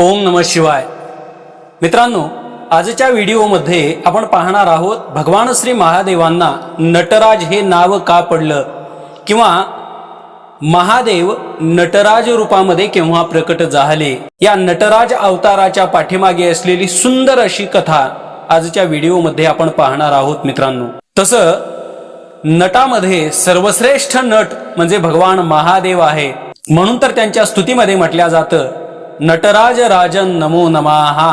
ओम नम शिवाय. मित्रांनो आजच्या व्हिडिओमध्ये आपण पाहणार आहोत भगवान श्री महादेवांना नटराज हे नाव का पडलं? किंवा महादेव नटराज रूपामध्ये केव्हा प्रकट झाले? या नटराज अवताराच्या पाठीमागे असलेली सुंदर अशी कथा आजच्या व्हिडिओमध्ये आपण पाहणार आहोत मित्रांनो. तसं नटामध्ये सर्वश्रेष्ठ नट म्हणजे भगवान महादेव आहे. म्हणून तर त्यांच्या स्तुतीमध्ये म्हटल्या जातं नटराज राजन नमो. नमाहा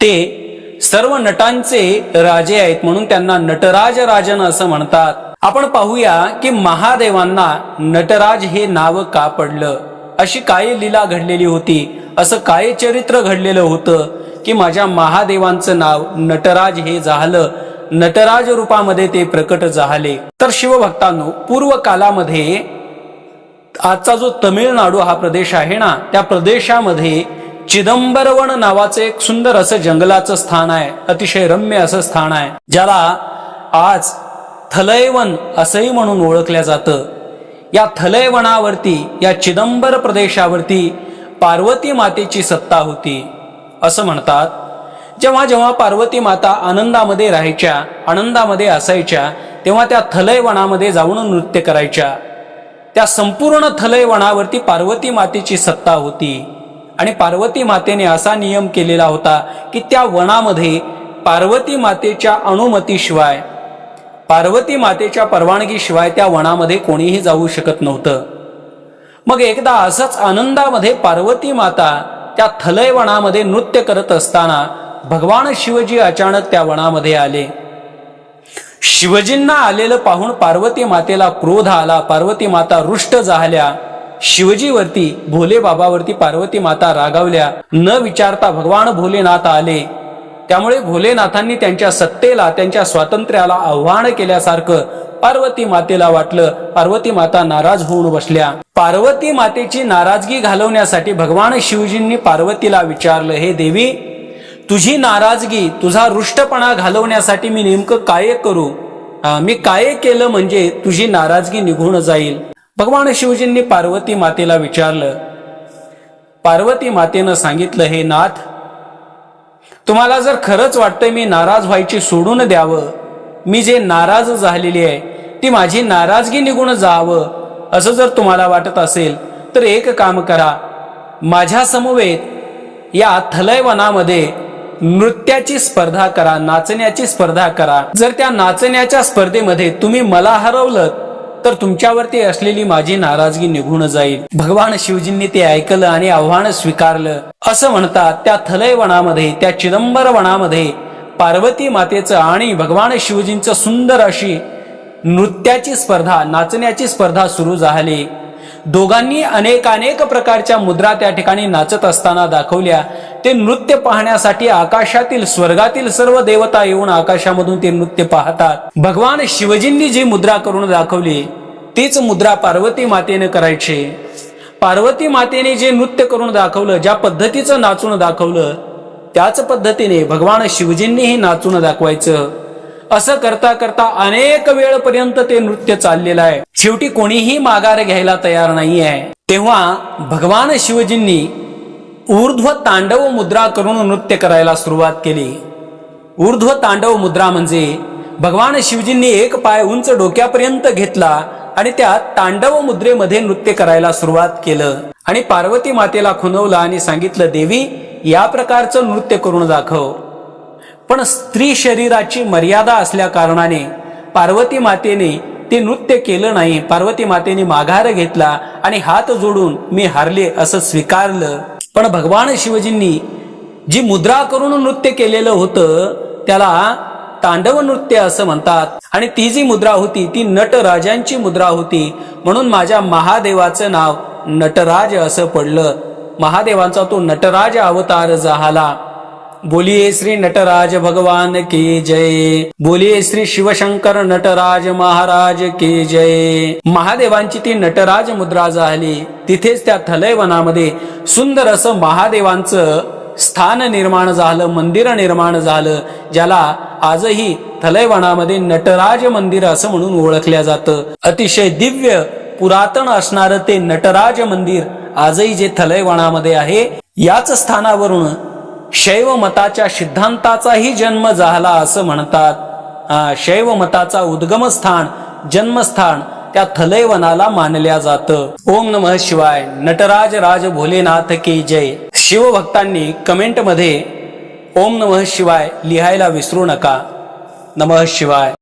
ते सर्व नटांचे राजे आहेत म्हणून त्यांना नटराज राजन असं म्हणतात. आपण पाहूया की महादेवांना नटराज हे नाव का पडलं? अशी काय लीला घडलेली होती? असं काय चरित्र घडलेलं होतं की माझ्या महादेवांचं नाव नटराज हे झालं? नटराज रूपामध्ये ते प्रकट झाले. तर शिवभक्तांनो पूर्व कालामध्ये आजचा जो तमिळनाडू हा प्रदेश आहे ना त्या प्रदेशामध्ये चिदंबरवन नावाचं एक सुंदर असं जंगलाचं स्थान आहे अतिशय रम्य असं स्थान आहे ज्याला आज थलयवन असंही म्हणून ओळखल्या जातं. या थलयवनावरती या चिदंबर प्रदेशावरती पार्वती मातेची सत्ता होती असं म्हणतात. जेव्हा जेव्हा पार्वती माता आनंदामध्ये राहायच्या आनंदामध्ये असायच्या तेव्हा त्या थलयवनामध्ये जाऊन नृत्य करायच्या. त्या संपूर्ण थलय वनावरती पार्वती मातेची सत्ता होती. आणि पार्वती मातेने असा नियम केलेला होता की त्या वनामध्ये पार्वती मातेच्या अनुमतीशिवाय पार्वती मातेच्या परवानगीशिवाय त्या वनामध्ये कोणीही जाऊ शकत नव्हतं. मग एकदा असंच आनंदामध्ये पार्वती माता त्या थलय वनामध्ये नृत्य करत असताना भगवान शिवजी अचानक त्या वनामध्ये आले. शिवजींना आलेलं पाहून पार्वती मातेला क्रोध आला. पार्वती माता रुष्ट झाल्या. शिवजीवरती भोले बाबावरती पार्वती माता रागावल्या. न विचारता भगवान भोलेनाथ आले. त्यामुळे भोलेनाथांनी त्यांच्या सत्तेला त्यांच्या स्वातंत्र्याला आव्हान केल्यासारखं पार्वती मातेला वाटलं. पार्वती माता नाराज होऊन बसल्या. पार्वती मातेची नाराजगी घालवण्यासाठी भगवान शिवजींनी पार्वतीला विचारलं हे देवी तुझी नाराजगी तुझा रुष्टपणा घालवण्यासाठी मी नेमकं काय करू? मी काय केलं म्हणजे तुझी नाराजगी निघून जाईल? भगवान शिवजींनी पार्वती मातेला विचारलं पार्वती मातेनं सांगितलं हे नाथ तुम्हाला जर खरंच वाटतंय मी नाराज व्हायची सोडून द्यावं मी जे नाराज झालेली आहे ती माझी नाराजगी निघून जावं असं जर तुम्हाला वाटत असेल तर एक काम करा. माझ्या समवेत या थलय वनामध्ये नृत्याची स्पर्धा करा नाचण्याची स्पर्धा करा. जर त्या नाचण्याच्या स्पर्धेमध्ये तुम्ही मला हरवलं तर तुमच्यावरती असलेली माझी नाराजगी निघून जाईल. भगवान शिवजींनी ते ऐकलं आणि आव्हान स्वीकारलं. असं म्हणतात त्या थलय वनामध्ये त्या चिदंबर वनामध्ये पार्वती मातेचं आणि भगवान शिवजींचं सुंदर अशी नृत्याची स्पर्धा नाचण्याची स्पर्धा सुरू झाली. दोघांनी अनेक अनेक प्रकारच्या मुद्रा त्या ठिकाणी नाचत असताना दाखवल्या. ते नृत्य पाहण्यासाठी आकाशातील स्वर्गातील सर्व देवता येऊन आकाशामधून ते नृत्य पाहतात. भगवान शिवजींनी जी मुद्रा करून दाखवली तीच मुद्रा पार्वती मातेने करायची. पार्वती मातेने जे नृत्य करून दाखवलं ज्या पद्धतीचं नाचून दाखवलं त्याच पद्धतीने भगवान शिवजींनीही नाचून दाखवायचं. असं करता करता अनेक वेळपर्यंत ते नृत्य चाललेलं आहे. शेवटी कोणीही माघार घ्यायला तयार नाही आहे तेव्हा भगवान शिवजींनी ऊर्ध्व तांडव मुद्रा करून नृत्य करायला सुरुवात केली. ऊर्ध्व तांडव मुद्रा म्हणजे भगवान शिवजींनी एक पाय उंच डोक्यापर्यंत घेतला आणि त्या तांडव मुद्रेमध्ये नृत्य करायला सुरुवात केलं. आणि पार्वती मातेला खुनवलं आणि सांगितलं देवी या प्रकारचं नृत्य करून दाखव. पण स्त्री शरीराची मर्यादा असल्या कारणाने पार्वती मातेने ते नृत्य केलं नाही. पार्वती मातेने माघार घेतला आणि हात जोडून मी हारले असं स्वीकारलं. पण भगवान शिवजींनी जी मुद्रा करून नृत्य केलेलं होतं त्याला तांडव नृत्य असं म्हणतात. आणि ती जी मुद्रा होती ती नटराजांची मुद्रा होती. म्हणून माझ्या महादेवाचं नाव नटराज असं पडलं. महादेवांचा तो नटराज अवतार झाला. बोलिये श्री नटराज भगवान की जय। बोलिये श्री शिवशंकर नटराज महाराज की जय। महादेवांची ती नटराज मुद्रा झाली. तिथेच त्या थलय वनामध्ये सुंदर असं महादेवांचं स्थान निर्माण झालं मंदिर निर्माण झालं ज्याला आजही थलयवनामध्ये नटराज मंदिर असं म्हणून ओळखल्या जातं. अतिशय दिव्य पुरातन असणारं ते नटराज मंदिर आजही जे थलयवनामध्ये आहे याच स्थानावरून शैव मताच्या सिद्धांताचाही जन्म झाला असं म्हणतात. हा, शैव मताचा उद्गमस्थान जन्मस्थान त्या थलैवनाला मानल्या जातं. ओम नमः शिवाय नटराज राज भोलेनाथ की जय. शिवभक्तांनी कमेंटमध्ये ओम नमः शिवाय लिहायला विसरू नका. नमः शिवाय.